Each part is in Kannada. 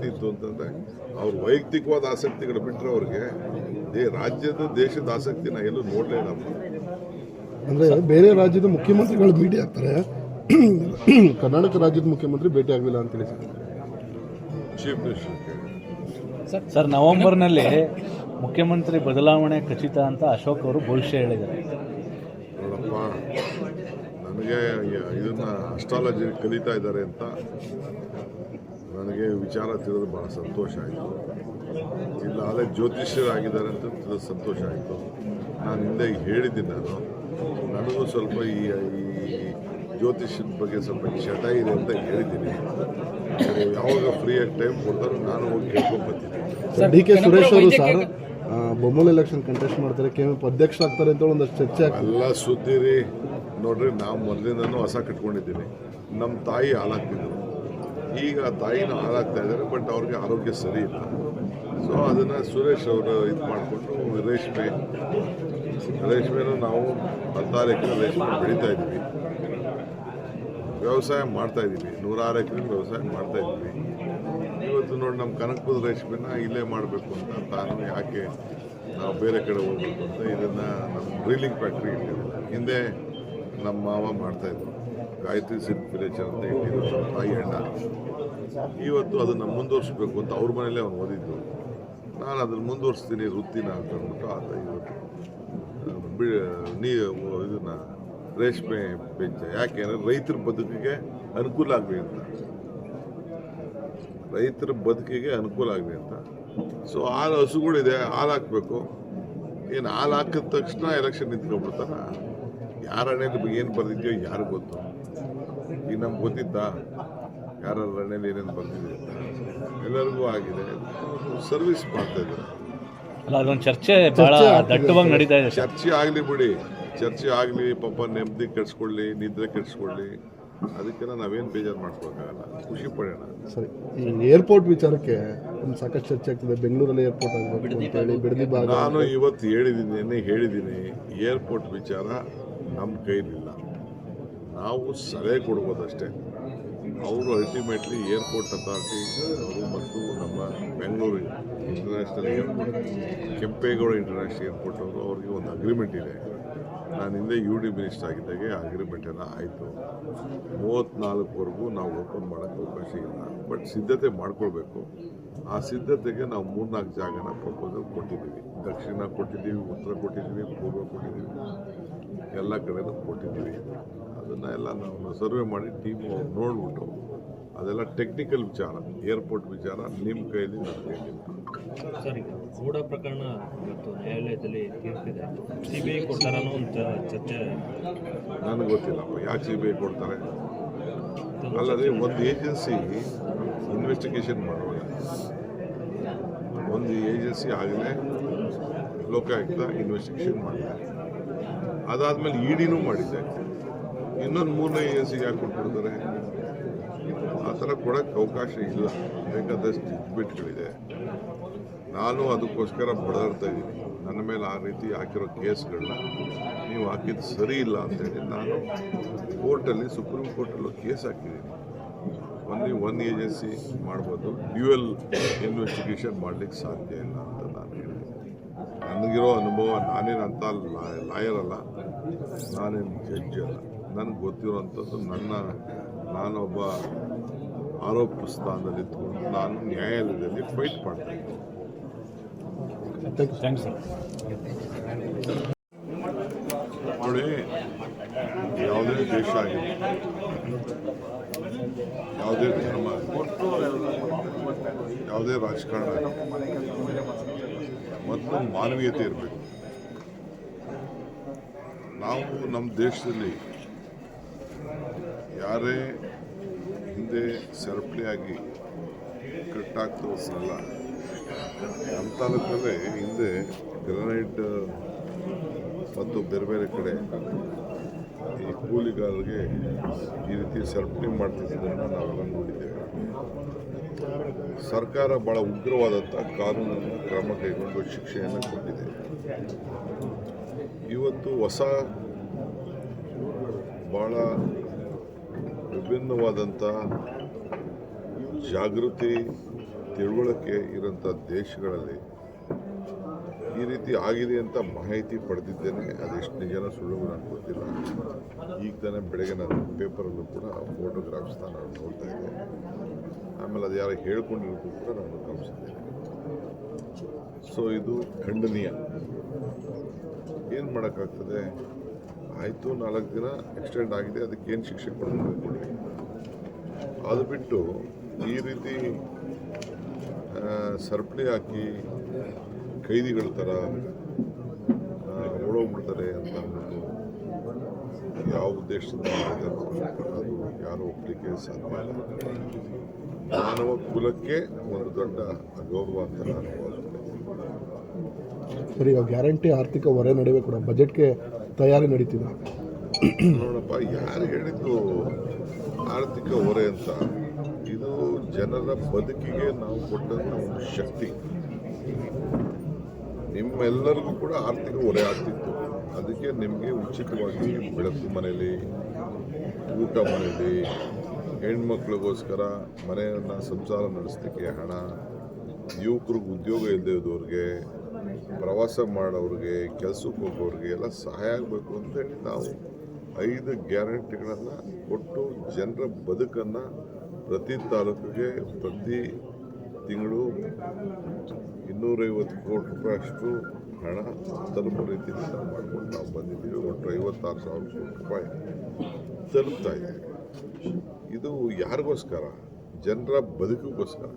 ಆಸಕ್ತಿ ಇತ್ತು ಅಂತಂದರೆ ಅವ್ರ ವೈಯಕ್ತಿಕವಾದ ಆಸಕ್ತಿಗಳು ಬಿಟ್ಟರೆ ಅವ್ರಿಗೆ ದೇ ರಾಜ್ಯದ ದೇಶದ ಆಸಕ್ತಿನ ಎಲ್ಲೂ ನೋಡಲೇ ನಮ್ಮ ಅಂದರೆ ಬೇರೆ ರಾಜ್ಯದ ಮುಖ್ಯಮಂತ್ರಿಗಳು ಭೇಟಿ ಆಗ್ತಾರೆ. ಕರ್ನಾಟಕ ರಾಜ್ಯದ ಮುಖ್ಯಮಂತ್ರಿ ಭೇಟಿ ಆಗಲಿಲ್ಲ ಅಂತೇಳಿ ಸರ್. ಚೀಫ್ ಮಿನಿಸ್ಟರ್ ಸರ್ ನವೆಂಬರ್ನಲ್ಲಿ ಮುಖ್ಯಮಂತ್ರಿ ಬದಲಾವಣೆ ಖಚಿತ ಅಂತ ಅಶೋಕ್ ಅವರು ಭವಿಷ್ಯ ಹೇಳಿದ್ದಾರೆ. ನೋಡಪ್ಪ ನನಗೆ ಇದನ್ನು ಇದನ್ನ ಅಸ್ಟ್ರಾಲಜಿ ಕಲಿತಾ ಇದ್ದಾರೆ ಅಂತ ನನಗೆ ವಿಚಾರ ತಿಳಿದು ಭಾಳ ಸಂತೋಷ ಆಯಿತು. ಇಲ್ಲ ಅದೇ ಜ್ಯೋತಿಷ್ಯರಾಗಿದ್ದಾರೆ ಅಂತ ತಿಳಿದು ಸಂತೋಷ ಆಯಿತು. ನಾನು ಹಿಂದೆ ಹೇಳಿದ್ದೀನಿ ನಾನು. ನನಗೂ ಸ್ವಲ್ಪ ಈ ಈ ಜ್ಯೋತಿಷ್ಯದ ಬಗ್ಗೆ ಸ್ವಲ್ಪ ಶಟ ಇದೆ ಅಂತ ಹೇಳಿದ್ದೀನಿ. ಯಾವಾಗ ಫ್ರೀಯಾಗಿ ಟೈಮ್ ಕೊಡ್ತಾರೋ ನಾನು ಹೋಗಿ ಕೇಳ್ಕೊಂಡು ಬರ್ತೀನಿ. ಡಿ ಕೆ ಸುರೇಶ್ ಅವರು ಸರ್ ಬೊಮ್ಮಲ್ ಎಲೆಕ್ಷನ್ ಕಂಟೆಸ್ಟ್ ಮಾಡ್ತಾರೆ ಕೆ ಎಂ ಎಫ್ ಅಧ್ಯಕ್ಷ ಆಗ್ತಾರೆ ಅಂತ ಒಂದಷ್ಟು ಚರ್ಚೆ ಎಲ್ಲ ಸುದ್ದಿ ರೀ ನೋಡ್ರಿ ನಾವು ಮೊದಲಿಂದನೂ ಹೊಸ ಕಟ್ಕೊಂಡಿದ್ದೀನಿ. ನಮ್ಮ ತಾಯಿ ಹಾಲಾಗ್ತಿದ್ರು ಈಗ ತಾಯಿನ ಹಾಳಾಗ್ತಾ ಇದ್ದಾರೆ ಬಟ್ ಅವ್ರಿಗೆ ಆರೋಗ್ಯ ಸರಿ ಇಲ್ಲ. ಸೊ ಅದನ್ನು ಸುರೇಶ್ ಅವರು ಇದು ಮಾಡಿಕೊಂಡು ರೇಷ್ಮೆ, ರೇಷ್ಮೆನ ನಾವು ಹತ್ತಾರು ಎಕರೆ ರೇಷ್ಮೆ ಬೆಳೀತಾ ಇದ್ದೀವಿ. ವ್ಯವಸಾಯ ಮಾಡ್ತಾ ಇದ್ದೀವಿ, ನೂರಾರು ಎಕರೆ ವ್ಯವಸಾಯ ಮಾಡ್ತಾ ಇದ್ದೀವಿ. ಇವತ್ತು ನೋಡಿ ನಮ್ಮ ಕನಕಪುರ ರೇಷ್ಮೆನ ಇಲ್ಲೇ ಮಾಡಬೇಕು ಅಂತ ತಾನು ಯಾಕೆ ನಾವು ಬೇರೆ ಕಡೆ ಹೋಗ್ಬೇಕು ಅಂತ ಇದನ್ನು ನಮ್ಮ ಡ್ರೀಲಿಂಗ್ ಫ್ಯಾಕ್ಟ್ರಿ ಇಟ್ಟಿದ್ದೀವಿ ಹಿಂದೆ ನಮ್ಮ ಮಾವ ಮಾಡ್ತಾಯಿದ್ರು ಗಾಯತ್ರಿ ಸಿಲ್ಕ್ ವಿಲೇಜರ್ ಅಂತ ಹೇಳಿದ್ರು ತಾಯಿ ಅಣ್ಣ. ಇವತ್ತು ಅದನ್ನು ಮುಂದುವರಿಸ್ಬೇಕು ಅಂತ ಅವ್ರ ಮನೇಲೆ ಅವನು ಓದಿದ್ದು. ನಾನು ಅದನ್ನು ಮುಂದುವರಿಸ್ತೀನಿ ವೃತ್ತಿನ ಅಂತ ಅಂದ್ಬಿಟ್ಟು ಆತ ಇವತ್ತು ಬಿ, ನೀ ಇದನ್ನು ರೇಷ್ಮೆ ಬೆಂಚ ಯಾಕೆಂದರೆ ರೈತರ ಬದುಕಿಗೆ ಅನುಕೂಲ ಆಗಲಿ ಅಂತ. ರೈತರ ಬದುಕಿಗೆ ಅನುಕೂಲ ಆಗಲಿ ಅಂತ. ಸೊ ಹಾಲು ಹಸುಗಳಿದೆ, ಹಾಲು ಹಾಕಬೇಕು. ಏನು ಹಾಲು ಹಾಕಿದ ತಕ್ಷಣ ಎಲೆಕ್ಷನ್ ನಿಂತ್ಕೊಂಡ್ಬಿಡ್ತಾರ? ಯಾರ ಏನು ಬರ್ದಿದ್ಯೋ ಯಾರು ಗೊತ್ತು? ಈಗ ನಮ್ಗೆ ಗೊತ್ತಿತ್ತಾ ಯಾರ ರಣೇಲಿ ಏನೇನು ಬಂದಿದೆ ಎಲ್ಲರಿಗೂ ಆಗಿದೆ. ಸರ್ವಿಸ್ ಮಾಡ್ತಾ ಇದ್ದಾರೆ. ಅಲ್ಲ ಅದೊಂದು ಚರ್ಚೆ ಬಹಳ ದಟ್ಟವಾಗಿ ನಡೀತಾ ಇದೆ ಚರ್ಚೆ ಆಗಲಿ ಬಿಡಿ. ಚರ್ಚೆ ಆಗಲಿ ಪಾಪ ನೆಮ್ಮದಿ ಕೆಡಿಸ್ಕೊಳ್ಳಿ ನಿದ್ರೆ ಕೆಡಿಸ್ಕೊಳ್ಳಿ. ಅದಕ್ಕೆಲ್ಲ ನಾವೇನು ಬೇಜಾರು ಮಾಡ್ಕೋಕ್ಕಾಗಲ್ಲ ಖುಷಿ ಪಡೋಣ. ಸರಿ. ಈ ಏರ್ಪೋರ್ಟ್ ವಿಚಾರಕ್ಕೆ ಒಂದು ಸಾಕಷ್ಟು ಚರ್ಚೆ ಆಗ್ತದೆ. ಬೆಂಗಳೂರಲ್ಲಿ ಏರ್ಪೋರ್ಟ್ ಆಗಬೇಕು ಅಂತೇಳಿ ಬಿಡದಿ ಭಾಗ ನಾನು ಇವತ್ತು ಹೇಳಿದ್ದೀನಿ ನಿನ್ನೆ ಹೇಳಿದ್ದೀನಿ ಏರ್ಪೋರ್ಟ್ ವಿಚಾರ ನಮ್ಮ ಕೈಲಿಲ್ಲ. ನಾವು ಸಲಹೆ ಕೊಡ್ಬೋದಷ್ಟೇ ಅವರು ಅಲ್ಟಿಮೇಟ್ಲಿ ಏರ್ಪೋರ್ಟ್ ಅಥಾರಿಟಿ ಅವರು ಮತ್ತು ನಮ್ಮ Bengaluru international airport Kempegowda international airport ಅವರು ಅವ್ರಿಗೆ ಒಂದು ಅಗ್ರಿಮೆಂಟ್ ಇದೆ. ನಾನು ಹಿಂದೆ ಯು ಡಿ ಮಿನಿಸ್ಟರ್ ಆಗಿದ್ದಾಗೆ ಅಗ್ರಿಮೆಂಟ್ ಎಲ್ಲ ಆಯಿತು. ಮೂವತ್ತ್ನಾಲ್ಕವರೆಗೂ ನಾವು ಓಪನ್ ಮಾಡೋಕ್ಕೆ ಅವಕಾಶ ಇಲ್ಲ. ಬಟ್ ಸಿದ್ಧತೆ ಮಾಡ್ಕೊಳ್ಬೇಕು. ಆ ಸಿದ್ಧತೆಗೆ ನಾವು ಮೂರ್ನಾಲ್ಕು ಜಾಗನ ಪ್ರಪೋಸಲ್ ಕೊಟ್ಟಿದ್ದೀವಿ. ದಕ್ಷಿಣ ಕೊಟ್ಟಿದ್ದೀವಿ, ಉತ್ತರ ಕೊಟ್ಟಿದ್ದೀವಿ, ಪೂರ್ವ ಕೊಟ್ಟಿದ್ದೀವಿ. ಎಲ್ಲ ಕಡೆನೂ ಕೊಟ್ಟಿದ್ದೀವಿ. ಅದನ್ನು ಎಲ್ಲ ನಾವು ಸರ್ವೆ ಮಾಡಿ ಟೀಮು ನೋಡ್ಬಿಟ್ಟು ಅದೆಲ್ಲ ಟೆಕ್ನಿಕಲ್ ವಿಚಾರ ಏರ್ಪೋರ್ಟ್ ವಿಚಾರ ನಿಮ್ಮ ಕೈಯಲ್ಲಿ ನನ್ನ ಕೈಯಲ್ಲಿ ಸರ್ ಈಗ ಗೂಢ ಪ್ರಕರಣ ಇವತ್ತು ನ್ಯಾಯಾಲಯದಲ್ಲಿ ತೀರ್ಪಿದೆ. ಸಿ ಬಿ ಐ ಅಂತ ಚರ್ಚೆ ನನಗೆ ಗೊತ್ತಿಲ್ಲಪ್ಪ ಯಾಕೆ ಸಿ ಬಿ ಐ ಕೊಡ್ತಾರೆ? ಅಲ್ಲದೆ ಒಂದು ಏಜೆನ್ಸಿ ಇನ್ವೆಸ್ಟಿಗೇಷನ್ ಮಾಡುವಾಗ. ಒಂದು ಏಜೆನ್ಸಿ ಆಗಲೇ ಲೋಕಾಯುಕ್ತ ಇನ್ವೆಸ್ಟಿಗೇಷನ್ ಮಾಡಿದೆ. ಅದಾದಮೇಲೆ ಇಡಿನೂ ಮಾಡಿದೆ. ಇನ್ನೊಂದು ಮೂರನೇ ಏಜೆನ್ಸಿಗೆ ಯಾಕೆ ಕೊಟ್ಬಿಡ್ತಾರೆ ಆ ಥರ ಕೊಡೋಕ್ಕೆ ಅವಕಾಶ ಇಲ್ಲ. ಬೇಕಾದಷ್ಟು ಜಡ್ಜ್ಮೆಂಟ್ಗಳಿದೆ ನಾನು ಅದಕ್ಕೋಸ್ಕರ ಬಡದಾಡ್ತಾ ಇದ್ದೀನಿ. ನನ್ನ ಮೇಲೆ ಆ ರೀತಿ ಹಾಕಿರೋ ಕೇಸ್ಗಳನ್ನ ನೀವು ಹಾಕಿದ್ದು ಸರಿ ಇಲ್ಲ ಅಂತೇಳಿ ನಾನು ಕೋರ್ಟಲ್ಲಿ, ಸುಪ್ರೀಂ ಕೋರ್ಟಲ್ಲೂ ಕೇಸ್ ಹಾಕಿದ್ದೀನಿ. ಒನ್ಲಿ ಒನ್ ಏಜೆನ್ಸಿ ಮಾಡ್ಬೋದು. ಡ್ಯೂಯಲ್ ಇನ್ವೆಸ್ಟಿಗೇಷನ್ ಮಾಡಲಿಕ್ಕೆ ಸಾಧ್ಯ ಇಲ್ಲ ಅಂತ ನಾನು ಹೇಳಿದ್ದೀನಿ ನನಗಿರೋ ಅನುಭವ ನಾನೇನು ಅಂತ ಲಾಯರ್ ಅಲ್ಲ. ನಾನೇನು ಜಡ್ಜ್ ಅಲ್ಲ. ನನಗೆ ಗೊತ್ತಿರುವಂಥದ್ದು ನನ್ನ ನಾನೊಬ್ಬ ಆರೋಪ ಸ್ಥಾನದಲ್ಲಿ ಇದ್ಕೊಂಡು ನಾನು ನ್ಯಾಯಾಲಯದಲ್ಲಿ ಫೈಟ್ ಮಾಡ್ತಾ ಇದ್ದೀನಿ ನೋಡಿ ಯಾವುದೇ ದೇಶ ಆಗಿದೆ ಯಾವುದೇ ಧರ್ಮ ಯಾವುದೇ ರಾಜಕಾರಣ ಮತ್ತು ಮಾನವೀಯತೆ ಇರಬೇಕು. ನಾವು ನಮ್ಮ ದೇಶದಲ್ಲಿ ಯಾರೇ ಹಿಂದೆ ಸರಪಳಿಯಾಗಿ ಕಟ್ಟಾಗ್ತಿರೋದ್ರಲ್ಲ ನಮ್ಮ ತಾಲೂಕಲ್ಲೇ ಹಿಂದೆ ಗ್ರನೈಟ್, ಮತ್ತು ಬೇರೆ ಬೇರೆ ಕಡೆ ಈ ಕೂಲಿಗಾರರಿಗೆ ಈ ರೀತಿ ಸರಪಳಿ ಮಾಡ್ತಿದ್ದನ್ನು ನಾವೆಲ್ಲ ನೋಡಿದ್ದೇವೆ. ಸರ್ಕಾರ ಭಾಳ ಉಗ್ರವಾದಂಥ ಕಾನೂನನ್ನು ಕ್ರಮ ಕೈಗೊಂಡು ಶಿಕ್ಷೆಯನ್ನು ಕೊಟ್ಟಿದೆ. ಇವತ್ತು ಹೊಸ ಭಾಳ ವಿಭಿನ್ನವಾದಂಥ ಜಾಗೃತಿ, ತಿಳುವಳಿಕೆ ಇರೋಂಥ ದೇಶಗಳಲ್ಲಿ ಈ ರೀತಿ ಆಗಿದೆ ಅಂತ ಮಾಹಿತಿ ಪಡೆದಿದ್ದೇನೆ. ಅದೆಷ್ಟು ನಿಜನ ಸುಳ್ಳು ನನಗೆ ಗೊತ್ತಿಲ್ಲ. ಈಗ ತಾನೇ ಬೆಳಗ್ಗೆ ನಾನು ಪೇಪರಲ್ಲೂ ಕೂಡ ಫೋಟೋಗ್ರಾಫ್ಸ್ ನಾನು ನೋಡ್ತಾ ಇದ್ದೆ. ಆಮೇಲೆ ಅದು ಯಾರು ಹೇಳ್ಕೊಂಡಿರೋದು ಕೂಡ ನಾನು ಗಮನಿಸಿದ್ದೇನೆ. ಸೊ ಇದು ಖಂಡನೀಯ. ಏನು ಮಾಡೋಕ್ಕಾಗ್ತದೆ? ಆಯಿತು, ನಾಲ್ಕು ದಿನ ಎಕ್ಸ್ಟೆಂಡ್ ಆಗಿದೆ. ಅದಕ್ಕೆ ಏನು ಶಿಕ್ಷೆ ಕೊಡಬೇಕು? ಕೊಡಿ ಅದು ಬಿಟ್ಟು ಈ ರೀತಿ ಸರಪಣಿ ಸರಪಳಿ ಹಾಕಿ ಕೈದಿಗಳ ಥರ ಓಡೋಗ್ಬಿಡ್ತಾರೆ ಅಂತ ಅಂದ್ಬಿಟ್ಟು ಯಾವ ಉದ್ದೇಶದಿಂದ ಅದು ಯಾರು ಒಪ್ಪಲಿಕ್ಕೆ ಸಾಧ್ಯ ಇಲ್ಲ. ಮಾನವ ಕುಲಕ್ಕೆ ಒಂದು ದೊಡ್ಡ ಅಗೌರವ ಅಂತ ನಾನು ಸರಿ ಗ್ಯಾರಂಟಿ ಆರ್ಥಿಕ ಹೊರೆ ನಡೆಯಬೇಕು. ಕೂಡ ಬಜೆಟ್ಗೆ ತಯಾರಿ ನಡೀತಿದೆ. ನೋಡಪ್ಪ ಯಾರು ಹೇಳಿದ್ದು ಆರ್ಥಿಕ ಹೊರೆ ಅಂತ, ಇದು ಜನರ ಬದುಕಿಗೆ ನಾವು ಕೊಟ್ಟಂಥ ಒಂದು ಶಕ್ತಿ. ನಿಮ್ಮೆಲ್ಲರಿಗೂ ಕೂಡ ಆರ್ಥಿಕ ಹೊರೆ ಆಗ್ತಿತ್ತು. ಅದಕ್ಕೆ ನಿಮಗೆ ಉಚಿತವಾಗಿ ಬೆಳಕು ಮನೇಲಿ, ಊಟ ಮನೇಲಿ, ಹೆಣ್ಮಕ್ಳಿಗೋಸ್ಕರ ಮನೆಯನ್ನು ಸಂಸಾರ ನಡೆಸಲಿಕ್ಕೆ ಹಣ, ಯುವಕರಿಗೆ ಉದ್ಯೋಗ ಇಲ್ಲದೆ ಇದ್ದವ್ರಿಗೆ, ಪ್ರವಾಸ ಮಾಡೋರಿಗೆ ಕೆಲಸಕ್ಕೆ ಹೋಗೋರಿಗೆ ಎಲ್ಲ ಸಹಾಯ ಆಗಬೇಕು ಅಂತೇಳಿ ನಾವು ಐದು ಗ್ಯಾರಂಟಿಗಳನ್ನು ಕೊಟ್ಟು ಜನರ ಬದುಕನ್ನು ಪ್ರತಿ ತಾಲೂಕಿಗೆ ಪ್ರತಿ ತಿಂಗಳು ಇನ್ನೂರೈವತ್ತು ಕೋಟಿ ರೂಪಾಯಿಯಷ್ಟು ಹಣ ತಲುಪೋ ರೀತಿಯಲ್ಲಿ ನಾವು ಮಾಡ್ಕೊಂಡು ನಾವು ಬಂದಿದ್ದೀವಿ. ಒಟ್ಟು ಐವತ್ತಾರು ಸಾವಿರ ಕೋಟಿ ರೂಪಾಯಿ ತಲುಪ್ತಾ ಇದೆ. ಇದು ಯಾರಿಗೋಸ್ಕರ? ಜನರ ಬದುಕಿಗೋಸ್ಕರ.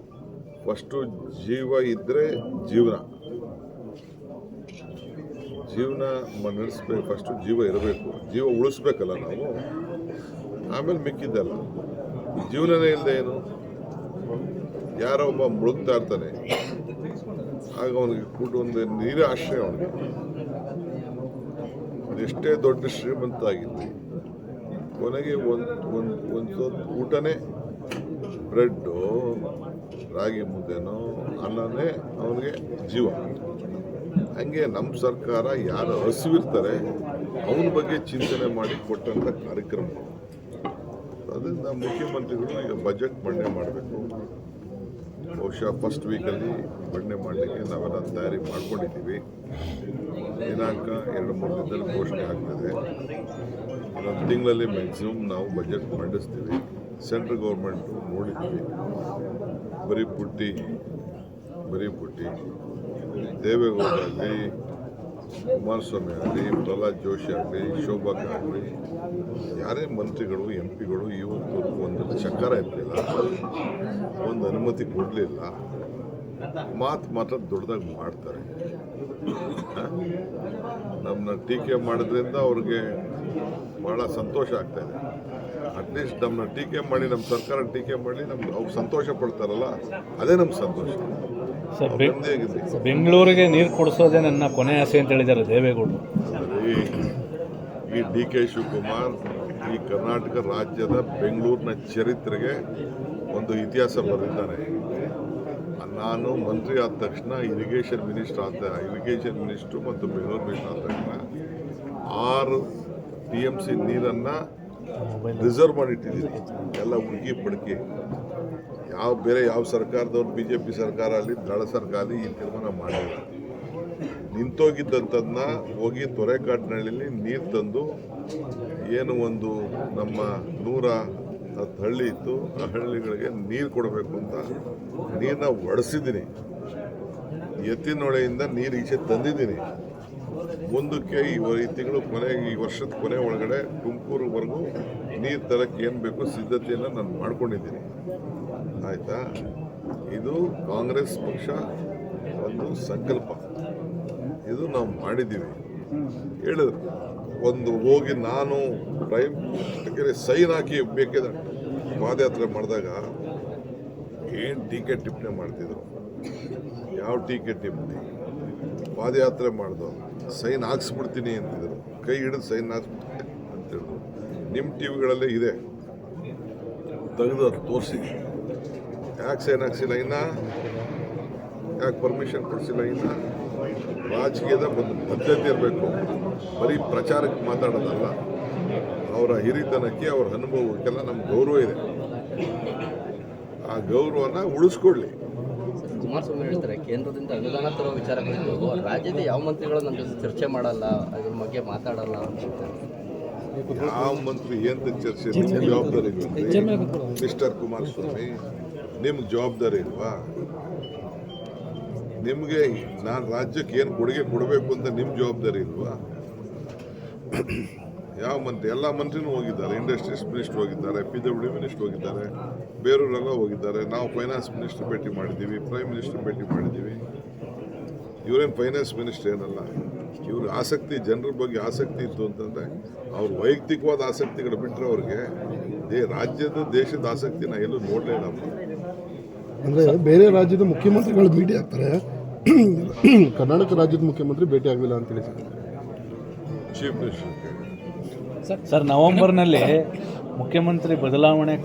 ಫಸ್ಟು ಜೀವ ಇದ್ದರೆ ಜೀವನ. ಜೀವನ ನಡೆಸ್ಬೇಕು ಫಸ್ಟು ಜೀವ ಇರಬೇಕು. ಜೀವ ಉಳಿಸ್ಬೇಕಲ್ಲ ನಾವು? ಆಮೇಲೆ ಮಿಕ್ಕಿದ್ದಲ್ಲ. ಜೀವನನೇ ಇಲ್ಲದೆ ಏನು? ಯಾರೋ ಒಬ್ಬ ಮುಳುಗ್ತಾ ಇರ್ತಾನೆ. ಆಗ ಅವನಿಗೆ ಕೂಡ ಒಂದು ನೀರೇ ಆಶ್ರಯ ಅವನಿಗೆ. ಎಷ್ಟೇ ದೊಡ್ಡ ಶ್ರೀಮಂತ ಆಗಿತ್ತು ಕೊನೆಗೆ ಒಂದು ಒಂದು ಒಂದು ಊಟನೇ, ಬ್ರೆಡ್ಡು, ರಾಗಿ ಮುದ್ದೆನೋ, ಅನ್ನನೇ ಅವನಿಗೆ ಜೀವ. ಹಂಗೆ ನಮ್ಮ ಸರ್ಕಾರ ಯಾರು ಹಸಿವಿರ್ತಾರೆ, ಅವನ ಬಗ್ಗೆ ಚಿಂತನೆ ಮಾಡಿ ಕೊಟ್ಟಂಥ ಕಾರ್ಯಕ್ರಮ. ಅದರಿಂದ ಮುಖ್ಯಮಂತ್ರಿಗಳು ಈಗ ಬಜೆಟ್ ಮಂಡನೆ ಮಾಡಬೇಕು. ಬಹುಶಃ ಫಸ್ಟ್ ವೀಕಲ್ಲಿ ಮಂಡನೆ ಮಾಡಲಿಕ್ಕೆ ನಾವೆಲ್ಲ ತಯಾರಿ ಮಾಡ್ಕೊಂಡಿದ್ದೀವಿ. ದಿನಾಂಕ ಎರಡು ಮೂರು ದಿನದಲ್ಲಿ ಘೋಷಣೆ ಆಗ್ತದೆ. ಇನ್ನೊಂದು ತಿಂಗಳಲ್ಲಿ ಮ್ಯಾಕ್ಸಿಮಮ್ ನಾವು ಬಜೆಟ್ ಮಂಡಿಸ್ತೀವಿ. ಸೆಂಟ್ರಲ್ ಗೌರ್ಮೆಂಟು ನೋಡಿದ್ವಿ ಬರೀ ಪುಟ್ಟಿ ಬರೀ ಪುಟ್ಟಿ ದೇವೇಗೌಡ ಆಗಲಿ ಕುಮಾರಸ್ವಾಮಿ ಆಗಲಿ, ಪ್ರಹ್ಲಾದ್ ಜೋಶಿ ಆಗಲಿ, ಶೋಭಾ ಆಗಲಿ, ಯಾರೇ ಮಂತ್ರಿಗಳು, ಎಂ ಪಿಗಳು, ಇವತ್ತು ಒಂದು ಚಕ್ಕರ ಇರಲಿಲ್ಲ, ಒಂದು ಅನುಮತಿ ಕೊಡಲಿಲ್ಲ, ಮಾತು ಮಾತ್ರ ದೊಡ್ಡದಾಗಿ ಮಾಡ್ತಾರೆ? ನಮ್ಮನ್ನ ಟೀಕೆ ಮಾಡೋದ್ರಿಂದ ಅವ್ರಿಗೆ ಭಾಳ ಸಂತೋಷ ಆಗ್ತಾಯಿದೆ ಅಟ್ಲೀಸ್ಟ್ ನಮ್ಮನ್ನ ಟೀಕೆ ಮಾಡಿ ನಮ್ಮ ಸರ್ಕಾರ ಟೀಕೆ ಮಾಡಿ ನಮ್ಗೆ ಅವ್ರು ಸಂತೋಷ ಪಡ್ತಾರಲ್ಲ ಅದೇ ನಮ್ಗೆ ಸಂತೋಷ. ಸರ್. ಬೆಂಗಳೂರಿಗೆ ನೀರು ಕೊಡಿಸೋದೇ ನನ್ನ ಕೊನೆ ಆಸೆ ಅಂತ ಹೇಳಿದ್ದಾರೆ ದೇವೇಗೌಡರು. ಈ ಈ ಡಿ ಕೆ ಶಿವಕುಮಾರ್ ಈ ಕರ್ನಾಟಕ ರಾಜ್ಯದ ಬೆಂಗಳೂರಿನ ಚರಿತ್ರೆಗೆ ಒಂದು ಇತಿಹಾಸ ಬರೆದಿದ್ದಾನೆ. ನಾನು ಮಂತ್ರಿ ಆದ ತಕ್ಷಣ ಇರಿಗೇಷನ್ ಮಿನಿಸ್ಟರ್ ಆದ ಇರಿಗೇಷನ್ ಮಿನಿಸ್ಟ್ರು ಮತ್ತು ಬೆಂಗಳೂರು ಮಿನಿಸ್ಟರ್ ಆದ ತಕ್ಷಣ ಆರು ಟಿ ಎಂ ಸಿ ನೀರನ್ನು ರಿಸರ್ವ್ ಮಾಡಿಟ್ಟಿದ್ದೀವಿ ಎಲ್ಲ ಹುಡುಗಿ ಪಡಕೆ. ಯಾವ, ಬೇರೆ ಯಾವ ಸರ್ಕಾರದವ್ರು ಬಿ ಜೆ ಪಿ ಸರ್ಕಾರ ಆಗಲಿ, ದಳ ಸರ್ಕಾರ ಅಲ್ಲಿ ಈ ತೀರ್ಮಾನ ಮಾಡಿಲ್ಲ. ನಿಂತೋಗಿದ್ದಂಥದ್ದನ್ನ ಹೋಗಿ ತೊರೆಕಾಡಿನಹಳ್ಳಿಲಿ ನೀರು ತಂದು ಏನು ಒಂದು ನಮ್ಮ ನೂರ ಹತ್ತು ಹಳ್ಳಿ ಇತ್ತು. ಆ ಹಳ್ಳಿಗಳಿಗೆ ನೀರು ಕೊಡಬೇಕು ಅಂತ ನೀರನ್ನ ಒಡಿಸಿದ್ದೀನಿ. ಎತ್ತಿನೊಳೆಯಿಂದ ನೀರು ಈಚೆ ತಂದಿದ್ದೀನಿ. ಮುಂದಕ್ಕೆ ಈ ತಿಂಗಳು ಕೊನೆ, ಈ ವರ್ಷದ ಕೊನೆ ಒಳಗಡೆ ತುಮಕೂರುವರೆಗೂ ನೀರು ತರಕ್ಕೆ ಏನು ಬೇಕು ಸಿದ್ಧತೆಯನ್ನು ನಾನು ಮಾಡ್ಕೊಂಡಿದ್ದೀನಿ. ಆಯಿತಾ? ಇದು ಕಾಂಗ್ರೆಸ್ ಪಕ್ಷ ಒಂದು ಸಂಕಲ್ಪ. ಇದು ನಾವು ಮಾಡಿದ್ದೀವಿ. ಹೇಳಿದ್ರು. ಒಂದು ಹೋಗಿ ನಾನು ಪ್ರೈಮ್ ಸೈನ್ ಹಾಕಿ ಬೇಕಿದ್ರೆ ಪಾದಯಾತ್ರೆ ಮಾಡಿದಾಗ ಏನು ಟೀಕೆ ಟಿಪ್ಪಣಿ ಮಾಡ್ತಿದ್ರು? ಯಾವ ಟೀಕೆ ಟಿಪ್ಪಣಿ? ಪಾದಯಾತ್ರೆ ಮಾಡಿದ್ರು ಸೈನ್ ಹಾಕ್ಸ್ಬಿಡ್ತೀನಿ ಅಂತಿದ್ರು. ಕೈ ಹಿಡಿದು ಸೈನ್ ಹಾಕ್ಸ್ಬಿಡ್ತೀನಿ ಅಂತ ಹೇಳಿದ್ರು. ನಿಮ್ಮ ಟಿ ವಿಗಳಲ್ಲೇ ಇದೆ. ತೆಗೆದು ಅದು ತೋರಿಸಿ. ಯಾಕೆ ಸೈನ್ ಹಾಕ್ಸಿಲ್ಲ ಇನ್ನ ಯಾಕೆ ಪರ್ಮಿಷನ್ ಕೊಡಿಸಿಲ್ಲ ಇನ್ನ ರಾಜಕೀಯದ ಒಂದು ಪದ್ಧತಿ ಇರಬೇಕು. ಬರೀ ಪ್ರಚಾರಕ್ಕೆ ಮಾತಾಡೋದಲ್ಲ, ಅವರ ಹಿರಿತನಕ್ಕೆ, ಅವರ ಅನುಭವಕ್ಕೆಲ್ಲ ನಮ್ಮ ಗೌರವ ಇದೆ. ಆ ಗೌರವನ ಉಳಿಸ್ಕೊಳ್ಳಿ. ಕುಮಾರಸ್ವಾಮಿ ಹೇಳ್ತಾರೆ ಕೇಂದ್ರದಿಂದ ಅನುದಾನ ತರೋ ವಿಚಾರ ಕುರಿತು ರಾಜ್ಯದ ಯಾವ ಮಂತ್ರಿಗಳು ನನ್ನ ಜೊತೆ ಚರ್ಚೆ ಮಾಡಲ್ಲ ಅದ್ರ ಬಗ್ಗೆ ಮಾತಾಡಲ್ಲ ಅಂತ ಹೇಳ್ತಾರೆ. ಯಾವ ಮಂತ್ರಿ ಏನು ಚರ್ಚೆ ನಿಮ್ಗೆ ಜವಾಬ್ದಾರಿ ಇಲ್ವಾ? ಮಿಸ್ಟರ್ ಕುಮಾರಸ್ವಾಮಿ ನಿಮ್ಗೆ ಜವಾಬ್ದಾರಿ ಇಲ್ವಾ? ನಿಮಗೆ ನಾನು ರಾಜ್ಯಕ್ಕೆ ಏನು ಕೊಡುಗೆ ಕೊಡಬೇಕು ಅಂತ ನಿಮ್ಮ ಜವಾಬ್ದಾರಿ ಇಲ್ವಾ? ಯಾವ ಮಂತ್ರಿ ಎಲ್ಲ ಮಂತ್ರಿನೂ ಹೋಗಿದ್ದಾರೆ ಇಂಡಸ್ಟ್ರೀಸ್ ಮಿನಿಸ್ಟರ್ ಹೋಗಿದ್ದಾರೆ ಪಿ ಡಬ್ಲ್ಯೂ ಮಿನಿಸ್ಟರ್ ಹೋಗಿದ್ದಾರೆ ಬೇರೆಯವರೆಲ್ಲ ಹೋಗಿದ್ದಾರೆ. ನಾವು ಫೈನಾನ್ಸ್ ಮಿನಿಸ್ಟ್ರ್ ಭೇಟಿ ಮಾಡಿದ್ದೀವಿ ಪ್ರೈಮ್ ಮಿನಿಸ್ಟರ್ ಭೇಟಿ ಮಾಡಿದ್ದೀವಿ. ಇವರೇನು ಫೈನಾನ್ಸ್ ಮಿನಿಸ್ಟ್ರ್ ಏನಲ್ಲ ಇವ್ರ ಆಸಕ್ತಿ ಜನರ ಬಗ್ಗೆ ಆಸಕ್ತಿ ಇತ್ತು ಅಂತಂದರೆ ಅವ್ರ ವೈಯಕ್ತಿಕವಾದ ಆಸಕ್ತಿಗಳು ಬಿಟ್ಟರೆ ಅವ್ರಿಗೆ ದೇ ರಾಜ್ಯದ ದೇಶದ ಆಸಕ್ತಿ ನಾ ಎಲ್ಲೂ ನೋಡಲೇ ಇಲ್ಲ ಅಂದರೆ ಬೇರೆ ರಾಜ್ಯದ ಮುಖ್ಯಮಂತ್ರಿಗಳು ಭೇಟಿ ಆಗ್ತಾರೆ. ಕರ್ನಾಟಕ ರಾಜ್ಯದ ಮುಖ್ಯಮಂತ್ರಿ ಭೇಟಿ ಆಗಲಿಲ್ಲ ಅಂತ ತಿಳಿಸಿದ್ದಾರೆ ಚೀಫ್ ಮಿನಿಸ್ಟರ್ ಸರ್ ನವೆಂಬರ್ನಲ್ಲಿ ಮುಖ್ಯಮಂತ್ರಿ ಬದಲಾವಣೆ